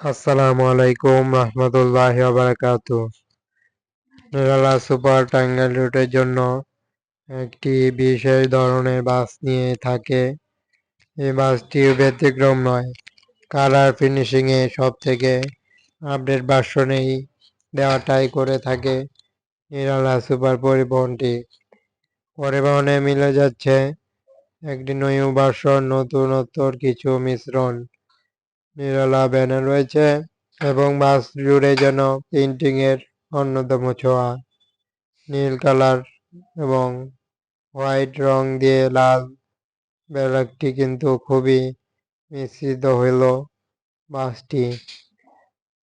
আসসালামু আলাইকুম রহমতুল্লাহ বারাকাত। নিরালা সুপার টাঙ্গাইল রুটের জন্য একটি বিশেষ ধরনের বাস নিয়ে থাকে। এই বাসটি ব্যতিক্রম নয়, কালার ফিনিশিংয়ে সব থেকে আপডেট ভার্সনেই দেওয়াটাই করে থাকে নিরালা সুপার পরিবহনটি। পরিবহনে মিলে যাচ্ছে একটি নয়ু ভার্সন নতুনত্বর কিছু মিশ্রণ। নিরালা ব্যানার রয়েছে এবং বাস জুড়ে যেন পেন্টিং এর অন্যতম ছোঁয়া। নীল কালার এবং হোয়াইট রং দিয়ে লাল ব্যারাকটি কিন্তু খুবই মিশ্রিত হইল বাসটি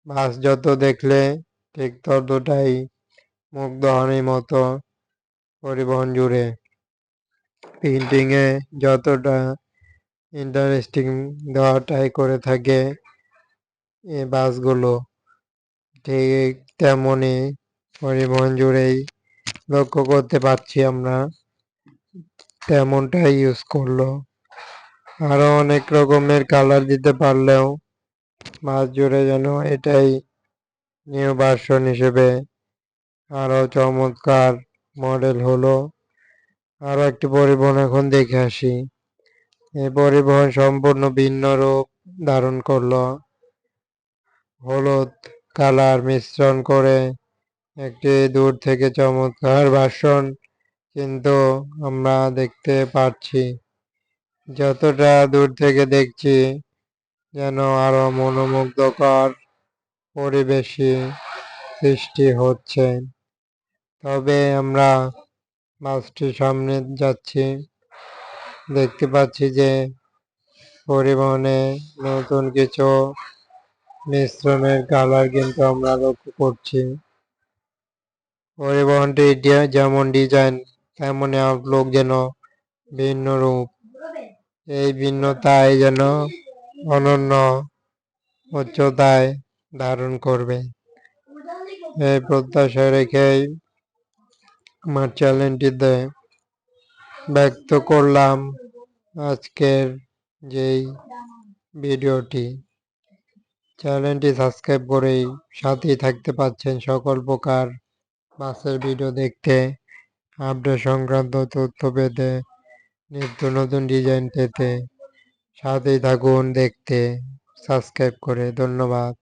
বাস যত দেখলে ঠিক ততটাই মুগ্ধহানির মতো পরিবহন জুড়ে। প্রিন্টিংয়ে যতটা ইন্টারেস্টিং দেওয়াটাই করে থাকে এই বাসগুলো। ঠিক তেমনই পরিবহন জুড়েই লক্ষ্য করতে পারছি আমরা, তেমনটাই ইউজ করল। আরও অনেক রকমের কালার দিতে পারলেও বাস জুড়ে যেন এটাই নিউ ভার্সন হিসেবে আরও চমৎকার মডেল হলো। আরও একটি পরিবহন এখন দেখে আসি। এই পরিবহন সম্পূর্ণ ভিন্ন রূপ ধারণ করল। হলুদ কালার মিশ্রণ করে একটি দূর থেকে চমৎকার ভাষণ কিন্তু আমরা দেখতে পাচ্ছি। যতটা দূর থেকে দেখছি যেন আরও মনোমুগ্ধকর পরিবেশে সৃষ্টি হচ্ছে। তবে আমরা বাসটির সামনে যাচ্ছি। দেখতে পাচ্ছি যে পরিবহনে নতুন কিছু মিশ্রণের কালার কিন্তু আমরা লক্ষ্য করছি। পরিবহনটি যেমন ডিজাইন তেমনই আউটলুক যেন ভিন্ন রূপ। এই ভিন্নতায় যেন অনন্য উচ্চতায় ধারণ করবে। এই প্রত্যাশা রেখেই আমার চ্যালেঞ্জটিতে ব্যক্ত করলাম আজকের যেই ভিডিওটি। চ্যানেলটি সাবস্ক্রাইব করেই সাথেই থাকতে পাচ্ছেন সকল প্রকার বাসের ভিডিও দেখতে, আপডেট সংক্রান্ত তথ্য পেতে, নিত্য নতুন ডিজাইন পেতে। সাথেই থাকুন দেখতে, সাবস্ক্রাইব করে। ধন্যবাদ।